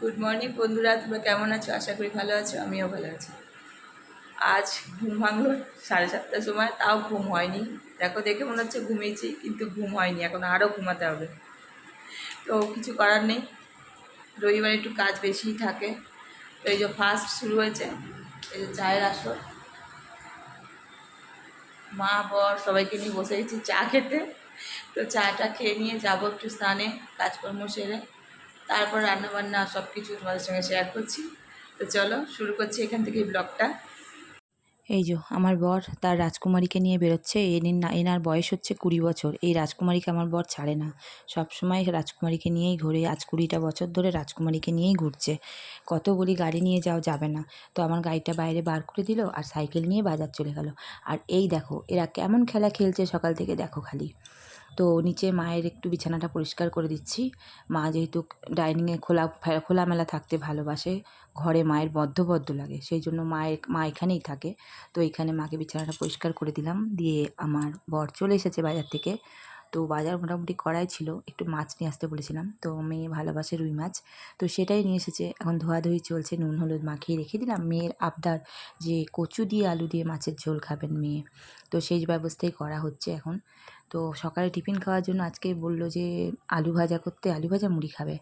Good morning বন্ধুরা। তোমরা কেমন আছো? আশা করি ভালো আছো, আমিও ভালো আছি। আজ ঘুম ভাঙলো সাড়ে সাতটার সময়, তাও ঘুম হয়নি। দেখো, দেখে মনে হচ্ছে ঘুমিয়েছি, কিন্তু ঘুম হয়নি। এখন আরও ঘুমাতে হবে। তো কিছু করার নেই। রবিবার একটু কাজ বেশিই থাকে। তো এই যে ফার্স্ট শুরু হয়েছে, এই যে চায়ের আসর। মা, বর সবাইকে নিয়ে বসে গেছি চা খেতে। তো চাটা খেয়ে নিয়ে যাব একটু স্নানে, কাজকর্ম সেরে। তারপর রান্নাবান্না সব কিছু তোমাদের সঙ্গে শেয়ার করছি। তো চলো, শুরু করছি এখান থেকে ব্লগটা এই যে, আমার বর তার রাজকুমারীকে নিয়ে বেরোচ্ছে। না, এনার বয়স হচ্ছে কুড়ি বছর। এই রাজকুমারীকে আমার বর ছাড়ে না। সব সময় রাজকুমারীকে নিয়েই ঘুরে। আজ কুড়িটা বছর ধরে রাজকুমারীকে নিয়েই ঘুরছে। কত বলি গাড়ি নিয়ে যাও যাবে না। তো আমার গাড়িটা বাইরে বার করে দিল আর সাইকেল নিয়ে বাজার চলে গেল। আর এই দেখো, এরা কেমন খেলা খেলছে সকাল থেকে দেখো খালি। তো নিচে মায়ের একটু বিছানাটা পরিষ্কার করে দিচ্ছি। মা যেহেতু ডাইনিংয়ে খোলা, খোলামেলা থাকতে ভালোবাসে, ঘরে মায়ের বদ্ধ বদ্ধ লাগে, সেই জন্য মায়ের, মা এখানেই থাকে। তো এখানে মাকে বিছানাটা পরিষ্কার করে দিলাম, দিয়ে আমার বর চলে এসেছে বাজার থেকে। তো বাজার মোটামুটি করাই ছিল। একটু মাছ নিয়ে আসতে বলেছিলাম। তো মেয়ে ভালোবাসে রুই মাছ। তো সেটাই নিয়ে এসেছে। এখন ধোয়াধুয়ি চলছে, নুন, হলুদ মাখিয়ে রেখে দিলাম। মেয়ের আবদার যে কচু দিয়ে আলু দিয়ে মাছের ঝোল খাবেন মেয়ে। তো সেই ব্যবস্থাই করা হচ্ছে এখন। তো সকালে টিফিন খাওয়ার জন্য আজকে বলল যে আলু ভাজা করতে আলু ভাজা মুড়ি খাবে।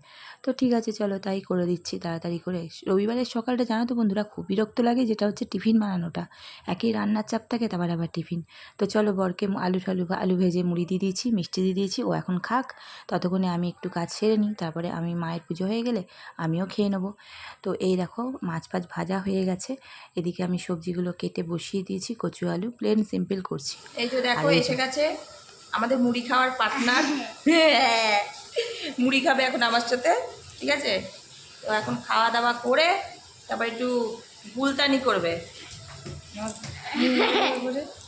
তো ঠিক আছে, চলো তাই করে দিচ্ছি তাড়াতাড়ি করে। রবিবারের সকালটা জানো তো বন্ধুরা, খুব বিরক্ত লাগে যেটা হচ্ছে টিফিন বানানোটা। একই রান্নার চাপ থাকে, তারপর আবার টিফিন। তো চলো বরকে আলু টালু আলু ভেজে মুড়ি দিয়ে দিয়েছি মিষ্টি দিয়ে দিয়েছি ও এখন খাক। ততক্ষণে আমি একটু কাজ সেরে নিই তারপরে আমি মায়ের পুজো হয়ে গেলে আমিও খেয়ে নেব। তো এই দেখো মাছ ফাছ ভাজা হয়ে গেছে। এদিকে আমি সবজিগুলো কেটে বসিয়ে দিয়েছি কচু আলু প্লেন সিম্পল করছি। এই তো দেখো এসে গেছে আমাদের মুড়ি খাওয়ার পার্টনার মুড়ি খাবে এখন আমার সাথে ঠিক আছে? তো এখন খাওয়া দাওয়া করে তারপর একটু গুলতানি করবে।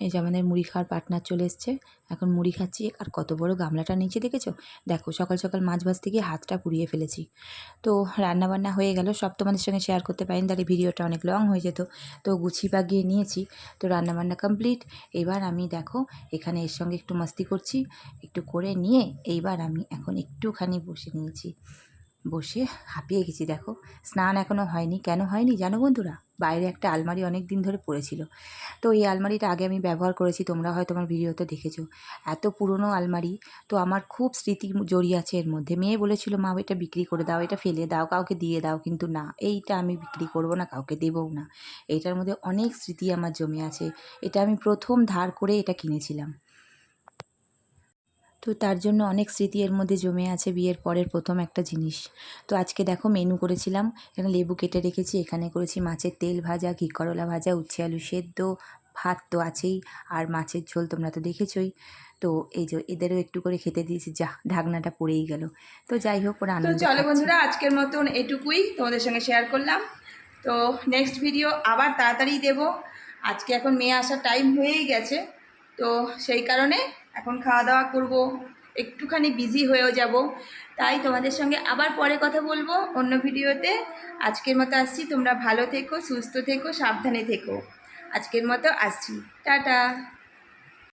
এই যে আমাদের মুড়ি খাওয়ার পার্টনার চলে এসছে। এখন মুড়ি খাচ্ছি। আর কত বড় গামলাটা নিচে দেখেছ? দেখো, সকাল সকাল মাছ ভাজতে গিয়ে হাতটা পুড়িয়ে ফেলেছি। তো রান্না বান্না হয়ে গেল। সব তোমাদের সঙ্গে শেয়ার করতে পারিনি। তাহলে ভিডিওটা অনেক লং হয়ে যেত। তো গুছিয়ে বাগিয়ে নিয়েছি। তো রান্না বান্না কমপ্লিট এবার আমি দেখো, এখানে এর সঙ্গে একটু মাস্তি করছি। একটু করে নিয়ে এইবার আমি এখন একটুখানি বসে নিয়েছি। বসে হাঁপিয়ে গেছি, দেখো। স্নান এখনও হয়নি। কেন হয়নি জানো বন্ধুরা? বাইরে একটা আলমারি অনেক দিন ধরে পড়েছিল। তো এই আলমারিটা আগে আমি ব্যবহার করেছি, তোমরা হয়তো আমার ভিডিওতে দেখেছ। এত পুরনো আলমারি, তো আমার খুব স্মৃতি জড়িয়ে আছে এর মধ্যে। মেয়ে বলেছিল, মা, এটা বিক্রি করে দাও, এটা ফেলে দাও, কাউকে দিয়ে দাও। কিন্তু না, এইটা আমি বিক্রি করব না, কাউকে দেবও না। এইটার মধ্যে অনেক স্মৃতি আমার জমে আছে। এটা আমি প্রথম ধার করে এটা কিনেছিলাম। তো তার জন্য অনেক স্মৃতি এর মধ্যে জমে আছে বিয়ের পরের প্রথম একটা জিনিস। তো আজকে দেখো মেনু করেছিলাম। এখানে লেবু কেটে রেখেছি এখানে করেছি মাছের তেল ভাজা ঘি করলা ভাজা উচ্ছে আলু সেদ্ধ ভাত তো আছেই আর মাছের ঝোল তোমরা তো দেখেছই। তো এই যে এদেরও একটু করে খেতে দিয়েছি যা ঢাকনাটা পড়েই গেল। তো যাই হোক ওরা তো আনন্দ চলো বন্ধুরা আজকের মতন এটুকুই তোমাদের সঙ্গে শেয়ার করলাম। তো নেক্সট ভিডিও আবার তাড়াতাড়ি দেব। আজকে এখন মেয়ে আসার টাইম হয়েই গেছে। তো সেই কারণে এখন খাওয়া দাওয়া করব। একটুখানি বিজি হয়েও যাব। তাই তোমাদের সঙ্গে আবার পরে কথা বলব অন্য ভিডিওতে আজকের মতো আসছি। তোমরা ভালো থেকো, সুস্থ থেকো, সাবধানে থেকো। আজকের মতো আসছি। টাটা।